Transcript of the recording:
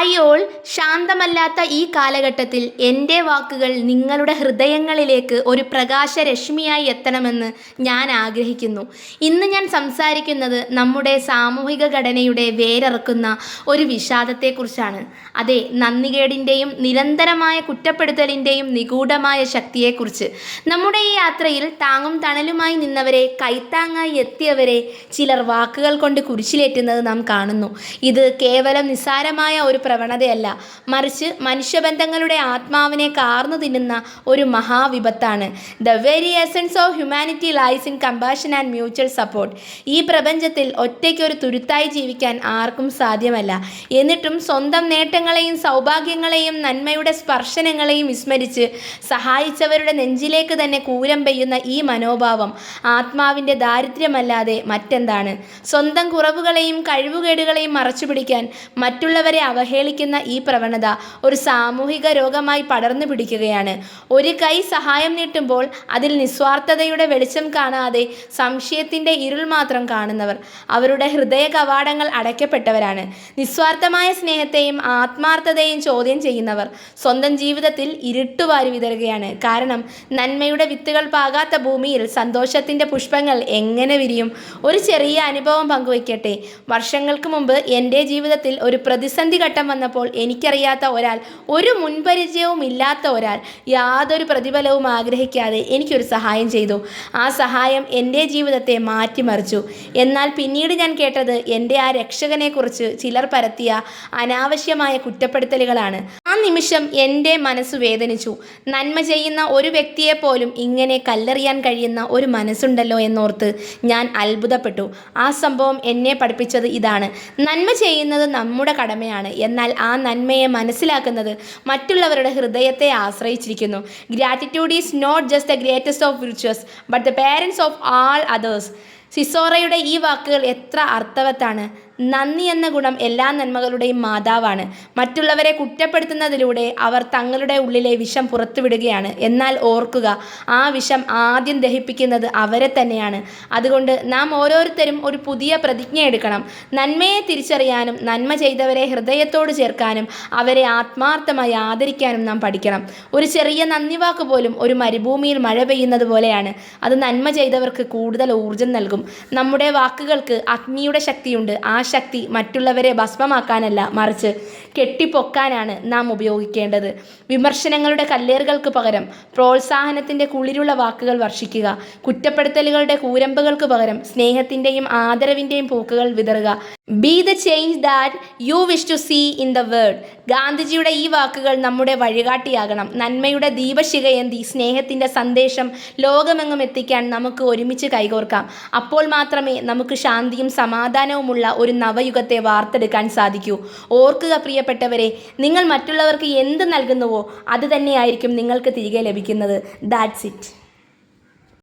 അയ്യോൾ ശാന്തമല്ലാത്ത ഈ കാലഘട്ടത്തിൽ എന്റെ വാക്കുകൾ നിങ്ങളുടെ ഹൃദയങ്ങളിലേക്ക് ഒരു പ്രകാശരശ്മിയായി എത്തണമെന്ന് ഞാൻ ആഗ്രഹിക്കുന്നു. ഇന്ന് ഞാൻ സംസാരിക്കുന്നത് നമ്മുടെ സാമൂഹിക ഘടനയുടെ വേരറക്കുന്ന ഒരു വിഷാദത്തെക്കുറിച്ചാണ്. അതെ നന്ദികേടിന്റെയും നിരന്തരമായ കുറ്റപ്പെടുത്തലിന്റെയും നിഗൂഢമായ ശക്തിയെക്കുറിച്ച്. നമ്മുടെ ഈ യാത്രയിൽ താങ്ങും തണലുമായി നിന്നവരെ കൈത്താങ്ങായി എത്തിയവരെ ചിലർ വാക്കുകൾ കൊണ്ട് കുരിശിലേറ്റുന്നത് നാം കാണുന്നു. ഇത് കേവലം നിസ്സാരമായ ഒരു പ്രവണതയല്ല. മറിച്ച് മനുഷ്യബന്ധങ്ങളുടെ ആത്മാവിനെ കാർന്നു തിന്നുന്ന ഒരു മഹാവിപത്താണ്. The very essence of humanity lies in compassion and mutual support ഈ പ്രപഞ്ചത്തിൽ ഒറ്റയ്ക്ക് ഒരു തുരുത്തായി ജീവിക്കാൻ ആർക്കും സാധ്യമല്ല. എന്നിട്ടും സ്വന്തം നേട്ടങ്ങളെയും സൗഭാഗ്യങ്ങളെയും നന്മയുടെ സ്പർശനങ്ങളെയും വിസ്മരിച്ച് സഹായിച്ചവരുടെ നെഞ്ചിലേക്ക് തന്നെ കൂരം പെയ്യുന്ന ഈ മനോഭാവം ആത്മാവിന്റെ ദാരിദ്ര്യമല്ലാതെ മറ്റെന്താണ്? സ്വന്തം കുറവുകളെയും കഴിവുകേടുകളെയും മറച്ചുപിടിക്കാൻ മറ്റുള്ളവരെ അവഹേളിക്കുന്ന ഈ പ്രവണത ഒരു സാമൂഹിക രോഗമായി പടർന്നു പിടിക്കുകയാണ്. ഒരു കൈ സഹായം നീട്ടുമ്പോൾ അതിൽ നിസ്വാർത്ഥതയുടെ വെളിച്ചം കാണാതെ സംശയത്തിന്റെ ഇരുൾ മാത്രം കാണുന്നവർ അവരുടെ ഹൃദയ കവാടങ്ങൾ അടയ്ക്കപ്പെട്ടവരാണ്. നിസ്വാർത്ഥമായ സ്നേഹത്തെയും ആത്മാർത്ഥതയും ചോദ്യം ചെയ്യുന്നവർ സ്വന്തം ജീവിതത്തിൽ ഇരുട്ടുവാരി വിതറുകയാണ്. കാരണം നന്മയുടെ വിത്തുകൾ പാകാത്ത ഭൂമിയിൽ സന്തോഷത്തിന്റെ പുഷ്പങ്ങൾ എങ്ങനെ വിരിയും? ഒരു ചെറിയ അനുഭവം പങ്കുവയ്ക്കട്ടെ. വർഷങ്ങൾക്ക് മുമ്പ് എന്റെ ജീവിതത്തിൽ ഒരു പ്രതിസന്ധി ഘട്ടം വന്നപ്പോൾ എനിക്കറിയാത്ത ഒരാൾ ഒരു മുൻപരിചയവും ഇല്ലാത്ത ഒരാൾ യാതൊരു പ്രതിഫലവും ആഗ്രഹിക്കാതെ എനിക്കൊരു സഹായം ചെയ്തു. ആ സഹായം എന്റെ ജീവിതത്തെ മാറ്റിമറിച്ചു. എന്നാൽ പിന്നീട് ഞാൻ കേട്ടത് എന്റെ ആ രക്ഷകനെക്കുറിച്ച് ചിലർ പരത്തിയ അനാവശ്യമായ കുറ്റപ്പെടുത്തലുകളാണ്. ആ നിമിഷം എന്റെ മനസ്സ് വേദനിച്ചു. നന്മ ചെയ്യുന്ന ഒരു വ്യക്തിയെപ്പോലും ഇങ്ങനെ കല്ലെറിയാൻ കഴിയുന്ന ഒരു മനസ്സുണ്ടല്ലോ എന്നോർത്ത് ഞാൻ അത്ഭുതപ്പെട്ടു. ആ സംഭവം എന്നെ പഠിപ്പിച്ചത് ഇതാണ്. നന്മ ചെയ്യുന്നത് നമ്മുടെ കടമയാണ്. എന്നാൽ ആ നന്മയെ മനസ്സിലാക്കുന്നത് മറ്റുള്ളവരുടെ ഹൃദയത്തെ ആശ്രയിച്ചിരിക്കുന്നു. Gratitude is not just the greatest of virtues but the parents of all others സിസോറയുടെ ഈ വാക്കുകൾ എത്ര അർത്ഥവത്താണ്? നന്ദി എന്ന ഗുണം എല്ലാ നന്മകളുടെയും മാതാവാണ്. മറ്റുള്ളവരെ കുറ്റപ്പെടുത്തുന്നതിലൂടെ അവർ തങ്ങളുടെ ഉള്ളിലെ വിഷം പുറത്തുവിടുകയാണ്. എന്നാൽ ഓർക്കുക ആ വിഷം ആദ്യം ദഹിപ്പിക്കുന്നത് അവരെ തന്നെയാണ്. അതുകൊണ്ട് നാം ഓരോരുത്തരും ഒരു പുതിയ പ്രതിജ്ഞ എടുക്കണം. നന്മയെ തിരിച്ചറിയാനും നന്മ ചെയ്തവരെ ഹൃദയത്തോട് ചേർക്കാനും അവരെ ആത്മാർത്ഥമായി ആദരിക്കാനും നാം പഠിക്കണം. ഒരു ചെറിയ നന്ദി വാക്ക് പോലും ഒരു മരുഭൂമിയിൽ മഴ പെയ്യുന്നത് പോലെയാണ്. അത് നന്മ ചെയ്തവർക്ക് കൂടുതൽ ഊർജം നൽകും നമ്മുടെ വാക്കുകൾക്ക് അഗ്നിയുടെ ശക്തിയുണ്ട്. ആ ശക്തി മറ്റുള്ളവരെ ഭസ്മമാക്കാനല്ല മറിച്ച് കെട്ടിപ്പൊക്കാനാണ് നാം ഉപയോഗിക്കേണ്ടത്. വിമർശനങ്ങളുടെ കല്ലേറുകൾക്ക് പകരം പ്രോത്സാഹനത്തിന്റെ കുളിരുള്ള വാക്കുകൾ വർഷിക്കുക. കുറ്റപ്പെടുത്തലുകളുടെ കൂരമ്പുകൾക്ക് പകരം സ്നേഹത്തിന്റെയും ആദരവിന്റെയും പൂക്കുകൾ വിതറുക. Be the change that you wish to see in the world ഗാന്ധിജിയുടെ ഈ വാക്കുകൾ നമ്മുടെ വഴികാട്ടിയാകണം. നന്മയുടെ ദീപശികയന്തി സ്നേഹത്തിന്റെ സന്ദേശം ലോകമെങ്ങും എത്തിക്കാൻ നമുക്ക് ഒരുമിച്ച് കൈകോർക്കാം. അപ്പോൾ മാത്രമേ നമുക്ക് ശാന്തിയും സമാധാനവുമുള്ള ഒരു നവയുഗത്തെ വാർത്തെടുക്കാൻ സാധിക്കൂ. ഓർക്കുക പ്രിയപ്പെട്ടവരെ നിങ്ങൾ മറ്റുള്ളവർക്ക് എന്ത് നൽകുന്നുവോ അത് തന്നെയായിരിക്കും നിങ്ങൾക്ക് തിരികെ ലഭിക്കുന്നത്. That's it